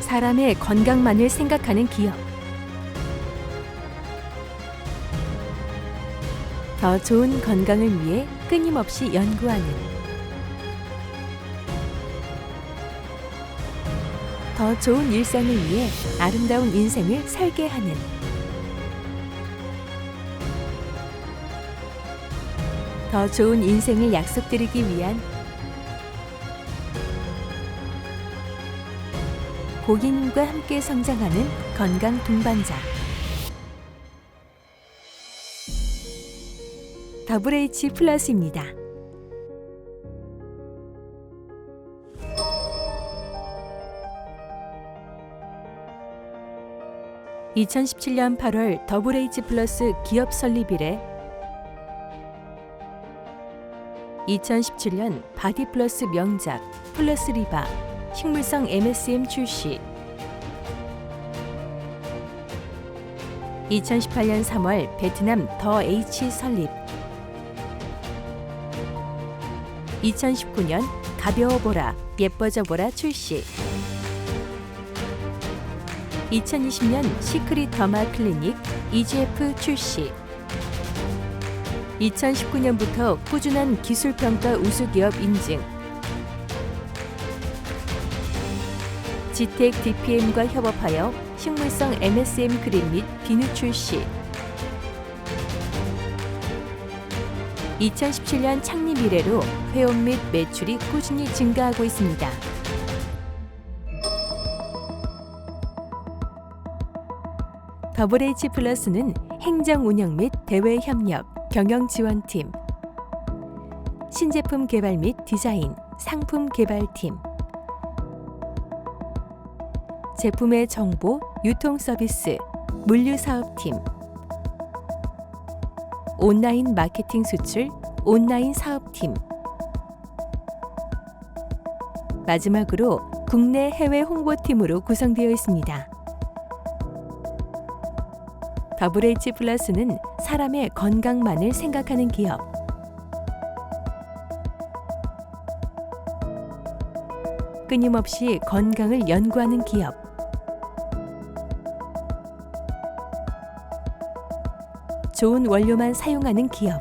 사람의 건강만을 생각하는 기업. 더 좋은 건강을 위해 끊임없이 연구하는 더 좋은 일상을 위해 아름다운 인생을 살게 하는 더 좋은 인생을 약속드리기 위한 고객님과 함께 성장하는 건강 동반자 더블 H 플러스입니다. (2017년 8월) 더블 H 플러스 기업 설립 이래 2017년 바디 플러스 명작 플러스 리바 식물성 MSM 출시. 2018년 3월 베트남 더 H 설립. 2019년 가벼워보라 예뻐져보라 출시. 2020년 시크릿 더마 클리닉 EGF 출시. 2019년부터 꾸준한 기술평가 우수기업 인증 지텍 DPM과 협업하여 식물성 MSM 크림 및 비누 출시 2017년 창립 이래로 회원 및 매출이 꾸준히 증가하고 있습니다. 더블 H 플러스는 행정 운영 및 대외 협력, 경영 지원팀, 신제품 개발 및 디자인, 상품 개발팀, 제품의 정보, 유통 서비스, 물류 사업팀, 온라인 마케팅 수출, 온라인 사업팀, 마지막으로 국내 해외 홍보팀으로 구성되어 있습니다. 더블 H 플러스는 사람의 건강만을 생각하는 기업. 끊임없이 건강을 연구하는 기업. 좋은 원료만 사용하는 기업.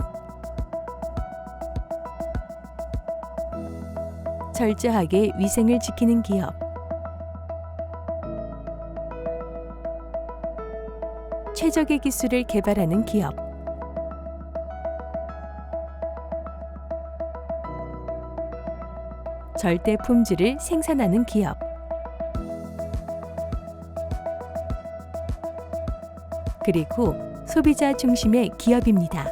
철저하게 위생을 지키는 기업. 최적의 기술을 개발하는 기업. 절대 품질을 생산하는 기업. 그리고 소비자 중심의 기업입니다.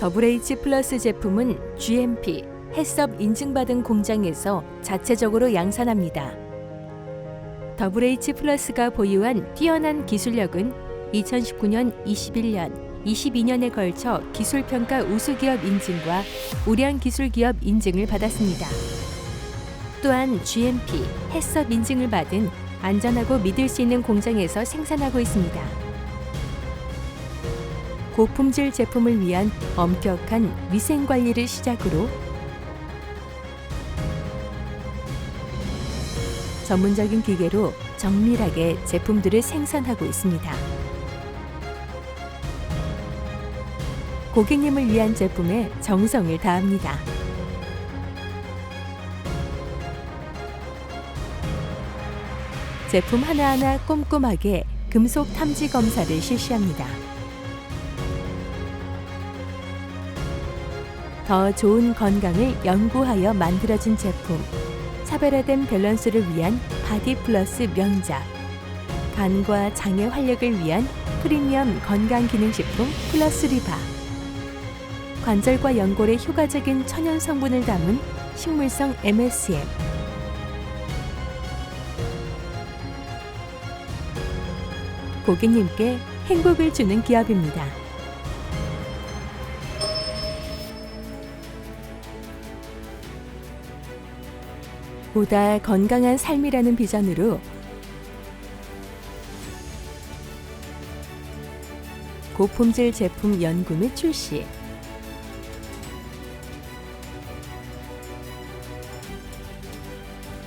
더블 H 플러스 제품은 GMP, 햇섭 인증받은 공장에서 자체적으로 양산합니다. 더블 H 플러스가 보유한 뛰어난 기술력은 2019년, 21년, 22년에 걸쳐 기술평가 우수기업 인증과 우량 기술기업 인증을 받았습니다. 또한 GMP, 햇섭 인증을 받은 안전하고 믿을 수 있는 공장에서 생산하고 있습니다. 고품질 제품을 위한 엄격한 위생 관리를 시작으로 전문적인 기계로 정밀하게 제품들을 생산하고 있습니다. 고객님을 위한 제품에 정성을 다합니다. 제품 하나하나 꼼꼼하게 금속 탐지 검사를 실시합니다. 더 좋은 건강을 연구하여 만들어진 제품. 차별화된 밸런스를 위한 바디 플러스 명작. 간과 장의 활력을 위한 프리미엄 건강기능식품 플러스 리바. 관절과 연골에 효과적인 천연 성분을 담은 식물성 MSM. 고객님께 행복을 주는 기업입니다. 보다 건강한 삶이라는 비전으로 고품질 제품 연구 및 출시,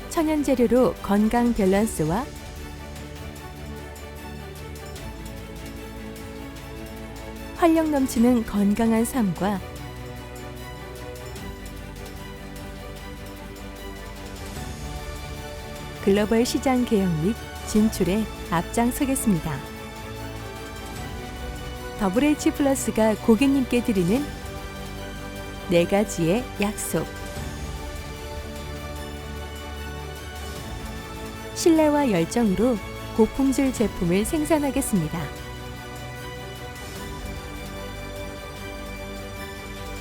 천연 재료로 건강 밸런스와 활력 넘치는 건강한 삶과 글로벌 시장 개혁 및 진출에 앞장서겠습니다. WH 플러스가 고객님께 드리는 네 가지의 약속. 신뢰와 열정으로 고품질 제품을 생산하겠습니다.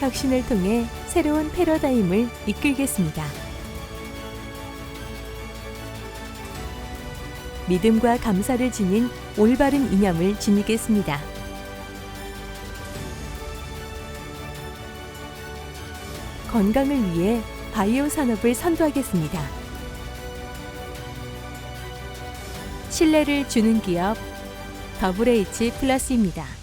혁신을 통해 새로운 패러다임을 이끌겠습니다. 믿음과 감사를 지닌 올바른 이념을 지니겠습니다. 건강을 위해 바이오 산업을 선도하겠습니다. 신뢰를 주는 기업 WH 플러스입니다.